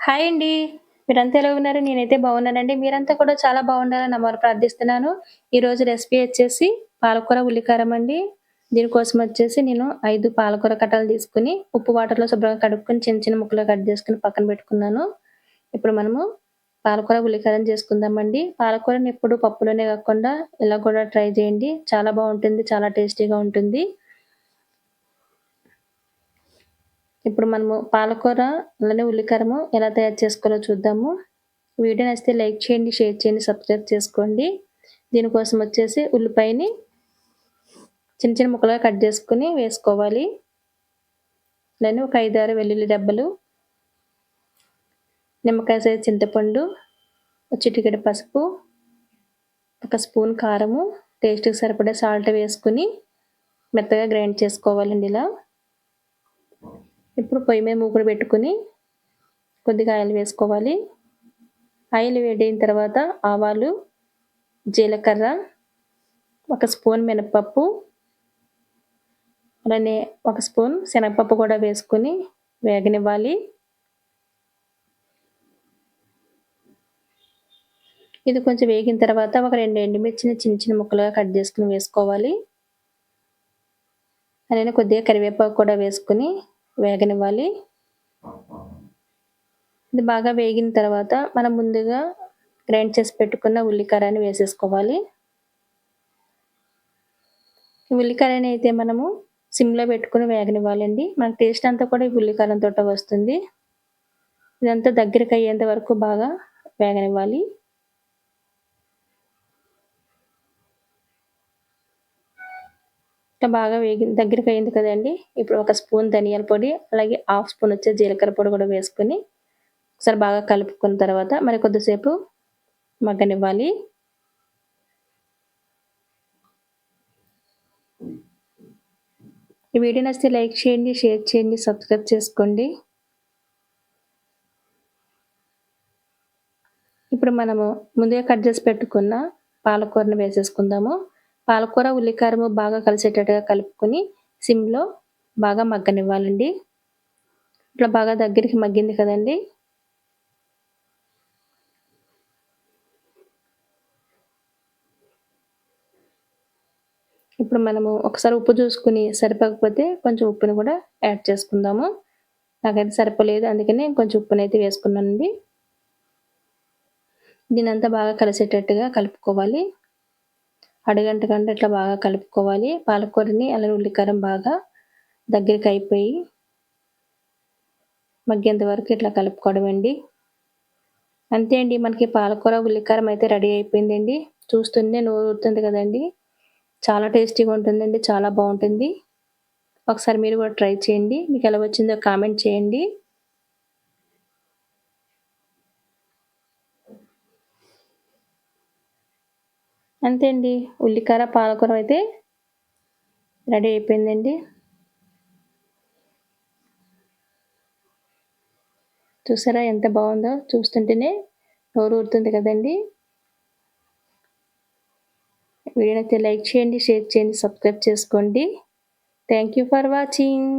Hi అండి. మీరంతా ఎలా ఉన్నారు? నేనైతే బాగున్నానండి. మీరంతా కూడా చాలా బాగుండాలని అమ్మవారిని ప్రార్థిస్తున్నాను. ఈరోజు రెసిపీ వచ్చేసి పాలకూర ఉల్లికారం అండి. దీనికోసం వచ్చేసి నేను ఐదు పాలకూర కట్టలు తీసుకొని ఉప్పు వాటర్‌లో శుభ్రంగా కడుక్కొని చిన్న చిన్న ముక్కలు కట్ చేసుకుని పక్కన పెట్టుకున్నాను. ఇప్పుడు మనము పాలకూర ఉల్లికారం చేసుకుందామండి. పాలకూరని ఎప్పుడు పప్పులోనే కాకుండా ఇలా కూడా ట్రై చేయండి. చాలా బాగుంటుంది. చాలా టేస్టీగా ఉంటుంది. ఇప్పుడు మనము పాలకూర అలానే ఉల్లికారము ఎలా తయారు చేసుకోవాలో చూద్దాము. వీడియో నచ్చితే లైక్ చేయండి, షేర్ చేయండి, సబ్స్క్రైబ్ చేసుకోండి. దీనికోసం వచ్చేసి ఉల్లిపాయని చిన్న చిన్న ముక్కలుగా కట్ చేసుకుని వేసుకోవాలి. అలానే ఒక 5, 6 వెల్లుల్లి దెబ్బలు, నిమ్మకాయ సైజు చింతపండు, చిటికెడు పసుపు, ఒక స్పూన్ కారము, టేస్ట్‌కి సరిపడే సాల్ట్ వేసుకొని మెత్తగా గ్రైండ్ చేసుకోవాలండి ఇలా. ఇప్పుడు పొయ్యి మీద మూకుడు పెట్టుకొని కొద్దిగా ఆయిల్ వేసుకోవాలి. ఆయిల్ వేడైన తర్వాత ఆవాలు, జీలకర్ర, ఒక స్పూన్ మినపప్పు, అలానే ఒక స్పూన్ శనగపప్పు కూడా వేసుకొని వేగనివ్వాలి. ఇది కొంచెం వేగిన తర్వాత ఒక రెండు ఎండుమిర్చిని చిన్న చిన్న ముక్కలుగా కట్ చేసుకొని వేసుకోవాలి. అలానే కొద్దిగా కరివేపాకు కూడా వేసుకొని వేగనివ్వాలి. ఇది బాగా వేగిన తర్వాత మనం ముందుగా గ్రైండ్ చేసి పెట్టుకున్న ఉల్లికారాన్ని వేసేసుకోవాలి. ఉల్లికారాన్ని అయితే మనము సిమ్‌లో పెట్టుకుని వేగనివ్వాలండి. మనకు టేస్ట్ అంతా కూడా ఈ ఉల్లికారంతో వస్తుంది. ఇదంతా దగ్గరికి అయ్యేంత వరకు బాగా వేగనివ్వాలి. ఇట్లా బాగా వేగిన దగ్గరికి అయింది కదండి ఇప్పుడు ఒక స్పూన్ ధనియాల పొడి, అలాగే హాఫ్ స్పూన్ వచ్చే జీలకర్ర పొడి కూడా వేసుకొని ఒకసారి బాగా కలుపుకున్న తర్వాత మరి కొద్దిసేపు మగ్గనివ్వాలి. ఈ వీడియో నచ్చితే లైక్ చేయండి, షేర్ చేయండి, సబ్స్క్రైబ్ చేసుకోండి. ఇప్పుడు మనము ముందుగా కట్ చేసి పెట్టుకున్న పాలకూరని వేసేసుకుందాము. పాలకూర, ఉల్లికారము బాగా కలిసేటట్టుగా కలుపుకొని సిమ్‌లో బాగా మగ్గనివ్వాలండి. ఇట్లా బాగా దగ్గరికి మగ్గింది కదండీ! ఇప్పుడు మనము ఒకసారి ఉప్పు చూసుకుని సరిపోకపోతే కొంచెం ఉప్పుని కూడా యాడ్ చేసుకుందాము. నాకైతే సరిపోలేదు అందుకని కొంచెం ఉప్పునైతే వేసుకున్నానండి. దీనంతా బాగా కలిసేటట్టుగా కలుపుకోవాలి. అడుగంటకుండా ఇట్లా బాగా కలుపుకోవాలి. పాలకూరని అలా ఉల్లికారం బాగా దగ్గరికి అయిపోయి మగ్గేంత వరకు ఇట్లా కలుపుకోవడం అండి. అంతే అండి మనకి పాలకూర, ఉల్లికారం అయితే రెడీ అయిపోయిందండి. చూస్తుంటే నోరు ఊరుతుంది కదండీ! చాలా టేస్టీగా ఉంటుందండి. చాలా బాగుంటుంది. ఒకసారి మీరు కూడా ట్రై చేయండి. మీకు ఎలా వచ్చిందో కామెంట్ చేయండి. అంతే అండి. ఉల్లికార, పాలకూర అయితే రెడీ అయిపోయిందండి. చూసారా ఎంత బాగుందో? చూస్తుంటేనే నోరు ఊరుతుంది కదండీ! వీడియో నచ్చితే లైక్ చేయండి, షేర్ చేయండి, సబ్స్క్రైబ్ చేసుకోండి. Thank you for watching.